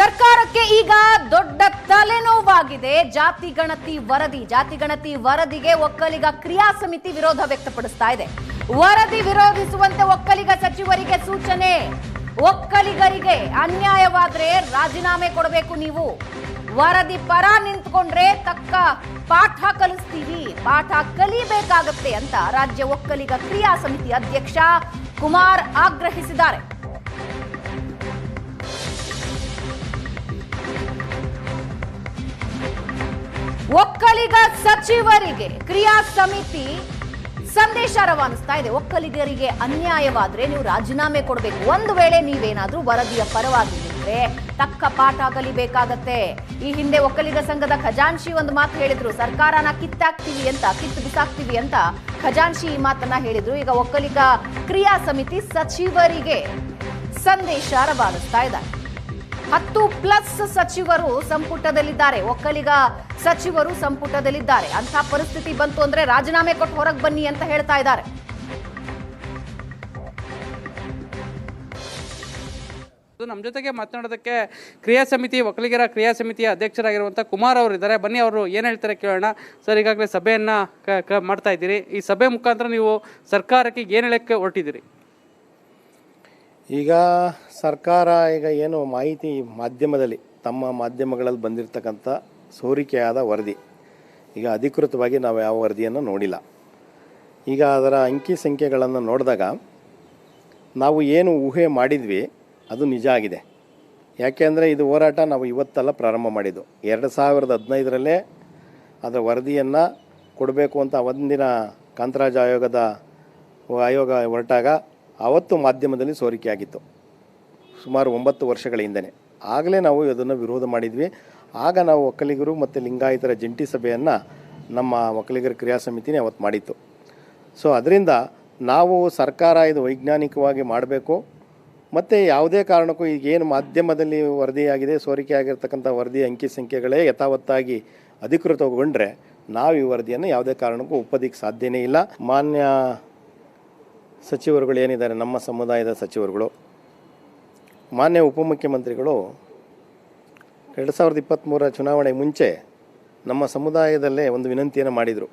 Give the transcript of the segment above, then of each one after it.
ಸರ್ಕಾರಕ್ಕೆ ಈಗ ದೊಡ್ಡ ತಲೆನೋವಾಗಿದೆ. ಜಾತಿ ಗಣತಿ ವರದಿ, ಜಾತಿ ಗಣತಿ ವರದಿಗೆ ಒಕ್ಕಲಿಗ ಕ್ರಿಯಾ ಸಮಿತಿ ವಿರೋಧ ವ್ಯಕ್ತಪಡಿಸ್ತಾ ಇದೆ. ವರದಿ ವಿರೋಧಿಸುವಂತೆ ಒಕ್ಕಲಿಗ ಸಚಿವರಿಗೆ ಸೂಚನೆ. ಒಕ್ಕಲಿಗರಿಗೆ ಅನ್ಯಾಯವಾದ್ರೆ ರಾಜೀನಾಮೆ ಕೊಡಬೇಕು ನೀವು. ವರದಿ ಪರ ನಿಂತ್ಕೊಂಡ್ರೆ ತಕ್ಕ ಪಾಠ ಕಲಿಸ್ತೀವಿ, ಪಾಠ ಕಲಿಬೇಕಾಗತ್ತೆ ಅಂತ ರಾಜ್ಯ ಒಕ್ಕಲಿಗ ಕ್ರಿಯಾ ಸಮಿತಿ ಅಧ್ಯಕ್ಷ ಕುಮಾರ್ ಆಗ್ರಹಿಸಿದ್ದಾರೆ. ಒಕ್ಕಲಿಗ ಸಚಿವರಿಗೆ ಕ್ರಿಯಾ ಸಮಿತಿ ಸಂದೇಶ ರವಾನಿಸ್ತಾ ಇದೆ. ಒಕ್ಕಲಿಗರಿಗೆ ಅನ್ಯಾಯವಾದ್ರೆ ನೀವು ರಾಜೀನಾಮೆ ಕೊಡಬೇಕು. ಒಂದು ವೇಳೆ ನೀವೇನಾದ್ರೂ ವರದಿಯ ಪರವಾಗಿ ತಕ್ಕ ಪಾಠ ಕಲಿಬೇಕಾಗತ್ತೆ. ಈ ಹಿಂದೆ ಒಕ್ಕಲಿಗ ಸಂಘದ ಖಜಾಂಶಿ ಒಂದು ಮಾತು ಹೇಳಿದ್ರು, ಸರ್ಕಾರನ ಕಿತ್ತಾಕ್ತಿವಿ ಅಂತ, ಕಿತ್ತು ಬಿಸಾಕ್ತಿವಿ ಅಂತ ಖಜಾನ್ಶಿ ಈ ಮಾತನ್ನ ಹೇಳಿದ್ರು. ಈಗ ಒಕ್ಕಲಿಗ ಕ್ರಿಯಾ ಸಮಿತಿ ಸಚಿವರಿಗೆ ಸಂದೇಶ ರವಾನಿಸ್ತಾ ಇದ್ದಾರೆ. ಹತ್ತು ಪ್ಲಸ್ ಸಚಿವರು ಸಂಪುಟದಲ್ಲಿದ್ದಾರೆ. ಒಕ್ಕಲಿಗ ಸಚಿವರು ಸಂಪುಟದಲ್ಲಿದ್ದಾರೆ. ಅಂತ ಪರಿಸ್ಥಿತಿ ಬಂತು ಅಂದ್ರೆ ರಾಜೀನಾಮೆ ಕೊಟ್ಟು ಹೊರಗೆ ಬನ್ನಿ ಅಂತ ಹೇಳ್ತಾ ಇದ್ದಾರೆ. ನಮ್ಮ ಜೊತೆಗೆ ಮಾತನಾಡೋದಕ್ಕೆ ಕ್ರಿಯಾ ಸಮಿತಿ, ಒಕ್ಕಲಿಗರ ಕ್ರಿಯಾ ಸಮಿತಿಯ ಅಧ್ಯಕ್ಷರಾಗಿರುವಂಥ ಕುಮಾರ್ ಅವರು ಇದ್ದಾರೆ. ಬನ್ನಿ ಅವರು ಏನು ಹೇಳ್ತಾರೆ ಕೇಳೋಣ. ಸರ್, ಈಗಾಗಲೇ ಸಭೆಯನ್ನು ಮಾಡ್ತಾ ಇದ್ದೀರಿ. ಈ ಸಭೆ ಮುಖಾಂತರ ನೀವು ಸರ್ಕಾರಕ್ಕೆ ಏನು ಹೇಳಕ್ಕೆ ಹೊರಟಿದ್ದೀರಿ? ಈಗ ಸರ್ಕಾರ ಈಗ ಏನು ಮಾಹಿತಿ ಮಾಧ್ಯಮದಲ್ಲಿ, ತಮ್ಮ ಮಾಧ್ಯಮಗಳಲ್ಲಿ ಬಂದಿರತಕ್ಕಂಥ ಸೋರಿಕೆಯಾದ ವರದಿ. ಈಗ ಅಧಿಕೃತವಾಗಿ ನಾವು ಯಾವ ವರದಿಯನ್ನು ನೋಡಿಲ್ಲ. ಈಗ ಅದರ ಅಂಕಿ ಸಂಖ್ಯೆಗಳನ್ನು ನೋಡಿದಾಗ ನಾವು ಏನು ಊಹೆ ಮಾಡಿದ್ವಿ, ಅದು ನಿಜ ಆಗಿದೆ. ಯಾಕೆಂದರೆ ಇದು ಹೋರಾಟ ನಾವು ಇವತ್ತೆಲ್ಲ ಪ್ರಾರಂಭ ಮಾಡಿದ್ದು. ಎರಡು ಸಾವಿರದ ಹದಿನೈದರಲ್ಲೇ ಅದರ ವರದಿಯನ್ನು ಕೊಡಬೇಕು ಅಂತ ಒಂದಿನ ಕಾಂತರಾಜ ಆಯೋಗದ, ಆಯೋಗ ಹೊರಟಾಗ ಆವತ್ತು ಮಾಧ್ಯಮದಲ್ಲಿ ಸೋರಿಕೆಯಾಗಿತ್ತು. ಸುಮಾರು ಒಂಬತ್ತು ವರ್ಷಗಳ ಹಿಂದೆ ಆಗಲೇ ನಾವು ಅದನ್ನು ವಿರೋಧ ಮಾಡಿದ್ವಿ. ಆಗ ನಾವು ಒಕ್ಕಲಿಗರು ಮತ್ತು ಲಿಂಗಾಯತರ ಜಂಟಿ ಸಭೆಯನ್ನು ನಮ್ಮ ಒಕ್ಕಲಿಗರ ಕ್ರಿಯಾ ಸಮಿತಿನೇ ಅವತ್ತು ಮಾಡಿತ್ತು. ಸೊ, ಅದರಿಂದ ನಾವು ಸರ್ಕಾರ ಇದು ವೈಜ್ಞಾನಿಕವಾಗಿ ಮಾಡಬೇಕು. ಮತ್ತು ಯಾವುದೇ ಕಾರಣಕ್ಕೂ ಈಗ ಏನು ಮಾಧ್ಯಮದಲ್ಲಿ ವರದಿಯಾಗಿದೆ ಸೋರಿಕೆ ಆಗಿರ್ತಕ್ಕಂಥ ವರದಿ ಅಂಕಿ ಸಂಖ್ಯೆಗಳೇ ಯಥಾವತ್ತಾಗಿ ಅಧಿಕೃತಗೊಂಡ್ರೆ ನಾವು ಈ ವರದಿಯನ್ನು ಯಾವುದೇ ಕಾರಣಕ್ಕೂ ಒಪ್ಪೋದಿಕ್ಕೆ ಸಾಧ್ಯನೇ ಇಲ್ಲ. ಮಾನ್ಯ ಸಚಿವರುಗಳು ಏನಿದ್ದಾರೆ, ನಮ್ಮ ಸಮುದಾಯದ ಸಚಿವರುಗಳು, ಮಾನ್ಯ ಉಪಮುಖ್ಯಮಂತ್ರಿಗಳು, ಎರಡು ಸಾವಿರದ ಇಪ್ಪತ್ತ್ಮೂರರ ಚುನಾವಣೆ ಮುಂಚೆ ನಮ್ಮ ಸಮುದಾಯದಲ್ಲೇ ಒಂದು ವಿನಂತಿಯನ್ನು ಮಾಡಿದರು.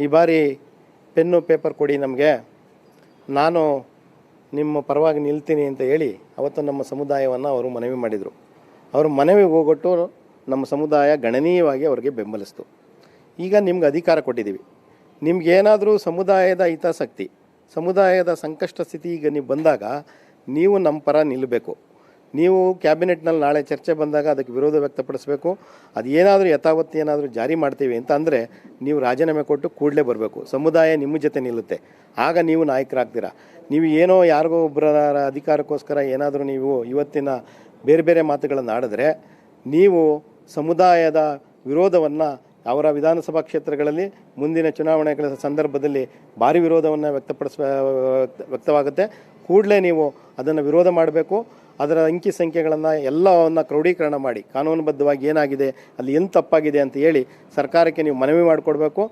ಈ ಬಾರಿ ಪೆನ್ನು, ಪೇಪರ್ ಕೊಡಿ ನಮಗೆ. ನಾನು ನಿಮ್ಮ ಪರವಾಗಿ ನಿಲ್ತೀನಿ ಅಂತ ಹೇಳಿ ಅವತ್ತು ನಮ್ಮ ಸಮುದಾಯವನ್ನು ಅವರು ಮನವಿ ಮಾಡಿದರು. ಅವರು ಮನವಿ ಹೋಗೊಟ್ಟು ನಮ್ಮ ಸಮುದಾಯ ಗಣನೀಯವಾಗಿ ಅವರಿಗೆ ಬೆಂಬಲಿಸ್ತು. ಈಗ ನಿಮ್ಗೆ ಅಧಿಕಾರ ಕೊಟ್ಟಿದ್ದೀವಿ. ನಿಮ್ಗೇನಾದರೂ ಸಮುದಾಯದ ಹಿತಾಸಕ್ತಿ ಸಮುದಾಯದ ಸಂಕಷ್ಟ ಸ್ಥಿತಿ ಈಗ ನೀವು ಬಂದಾಗ ನೀವು ನಮ್ಮ ಪರ ನಿಲ್ಲಬೇಕು ನೀವು ಕ್ಯಾಬಿನೆಟ್ನಲ್ಲಿ ನಾಳೆ ಚರ್ಚೆ ಬಂದಾಗ ಅದಕ್ಕೆ ವಿರೋಧ ವ್ಯಕ್ತಪಡಿಸಬೇಕು. ಅದು ಏನಾದರೂ ಯಥಾವತ್ತು ಏನಾದರೂ ಜಾರಿ ಮಾಡ್ತೀವಿ ಅಂತ ಅಂದರೆ ನೀವು ರಾಜೀನಾಮೆ ಕೊಟ್ಟು ಕೂಡಲೇ ಬರಬೇಕು. ಸಮುದಾಯ ನಿಮ್ಮ ಜೊತೆ ನಿಲ್ಲುತ್ತೆ. ಆಗ ನೀವು ನಾಯಕರಾಗ್ತೀರಾ. ನೀವು ಏನೋ ಯಾರಿಗೋ ಒಬ್ಬರ ಅಧಿಕಾರಕ್ಕೋಸ್ಕರ ಏನಾದರೂ ನೀವು ಇವತ್ತಿನ ಬೇರೆ ಬೇರೆ ಮಾತುಗಳನ್ನು ಆಡಿದ್ರೆ ನೀವು ಸಮುದಾಯದ ವಿರೋಧವನ್ನು ಅವರ ವಿಧಾನಸಭಾ ಕ್ಷೇತ್ರಗಳಲ್ಲಿ ಮುಂದಿನ ಚುನಾವಣೆಗಳ ಸಂದರ್ಭದಲ್ಲಿ ಭಾರಿ ವಿರೋಧವನ್ನು ವ್ಯಕ್ತಪಡಿಸ ವ್ಯಕ್ತವಾಗುತ್ತೆ. ಕೂಡಲೇ ನೀವು ಅದನ್ನು ವಿರೋಧ ಮಾಡಬೇಕು. ಅದರ ಅಂಕಿ ಸಂಖ್ಯೆಗಳನ್ನು ಎಲ್ಲವನ್ನು ಕ್ರೋಢೀಕರಣ ಮಾಡಿ, ಕಾನೂನುಬದ್ಧವಾಗಿ ಏನಾಗಿದೆ, ಅಲ್ಲಿ ಏನು ತಪ್ಪಾಗಿದೆ ಅಂತ ಹೇಳಿ ಸರ್ಕಾರಕ್ಕೆ ನೀವು ಮನವಿ ಮಾಡಿಕೊಡ್ಬೇಕು.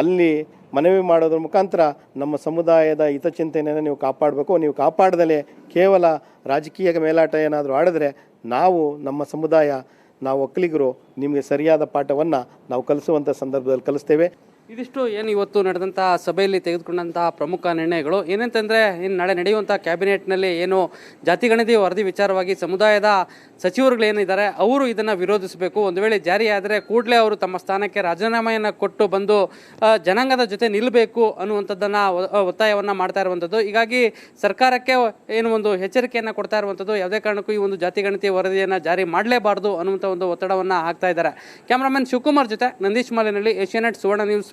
ಅಲ್ಲಿ ಮನವಿ ಮಾಡೋದ್ರ ಮುಖಾಂತರ ನಮ್ಮ ಸಮುದಾಯದ ಹಿತಚಿಂತನೆಯನ್ನು ನೀವು ಕಾಪಾಡಬೇಕು. ನೀವು ಕಾಪಾಡದಲೇ ಕೇವಲ ರಾಜಕೀಯ ಮೇಲಾಟ ಏನಾದರೂ ಆಡಿದ್ರೆ ನಾವು ನಮ್ಮ ಸಮುದಾಯ ನಾವು ಒಕ್ಕಲಿಗರು ನಿಮಗೆ ಸರಿಯಾದ ಪಾಠವನ್ನು ನಾವು ಕಲಿಸುವಂಥ ಸಂದರ್ಭದಲ್ಲಿ ಕಲಿಸ್ತೇವೆ. ಇದಿಷ್ಟು ಏನು ಇವತ್ತು ನಡೆದಂಥ ಸಭೆಯಲ್ಲಿ ತೆಗೆದುಕೊಂಡಂತಹ ಪ್ರಮುಖ ನಿರ್ಣಯಗಳು. ಏನಂತಂದ್ರೆ, ಇನ್ನು ನಾಳೆ ನಡೆಯುವಂಥ ಕ್ಯಾಬಿನೆಟ್ನಲ್ಲಿ ಏನು ಜಾತಿ ಗಣತಿ ವರದಿ ವಿಚಾರವಾಗಿ ಸಮುದಾಯದ ಸಚಿವರುಗಳು ಏನಿದ್ದಾರೆ ಅವರು ಇದನ್ನು ವಿರೋಧಿಸಬೇಕು. ಒಂದು ವೇಳೆ ಜಾರಿಯಾದರೆ ಕೂಡಲೇ ಅವರು ತಮ್ಮ ಸ್ಥಾನಕ್ಕೆ ರಾಜೀನಾಮೆಯನ್ನು ಕೊಟ್ಟು ಬಂದು ಜನಾಂಗದ ಜೊತೆ ನಿಲ್ಲಬೇಕು ಅನ್ನುವಂಥದ್ದನ್ನು ಒತ್ತಾಯವನ್ನು ಮಾಡ್ತಾ ಇರುವಂಥದ್ದು. ಹೀಗಾಗಿ ಸರ್ಕಾರಕ್ಕೆ ಏನು ಒಂದು ಎಚ್ಚರಿಕೆಯನ್ನು ಕೊಡ್ತಾ ಇರುವಂಥದ್ದು, ಯಾವುದೇ ಕಾರಣಕ್ಕೂ ಈ ಒಂದು ಜಾತಿ ಗಣತಿ ವರದಿಯನ್ನು ಜಾರಿ ಮಾಡಲೇಬಾರದು ಅನ್ನುವಂಥ ಒಂದು ಒತ್ತಡವನ್ನು ಹಾಕ್ತಾ ಇದ್ದಾರೆ. ಕ್ಯಾಮ್ರಾಮನ್ ಶಿವಕುಮಾರ್ ಜೊತೆ ನಂದೀಶ್ ಮಾಲಿನಲ್ಲಿ ಏಷ್ಯಾನೆಟ್ ಸುವರ್ಣ ನ್ಯೂಸ್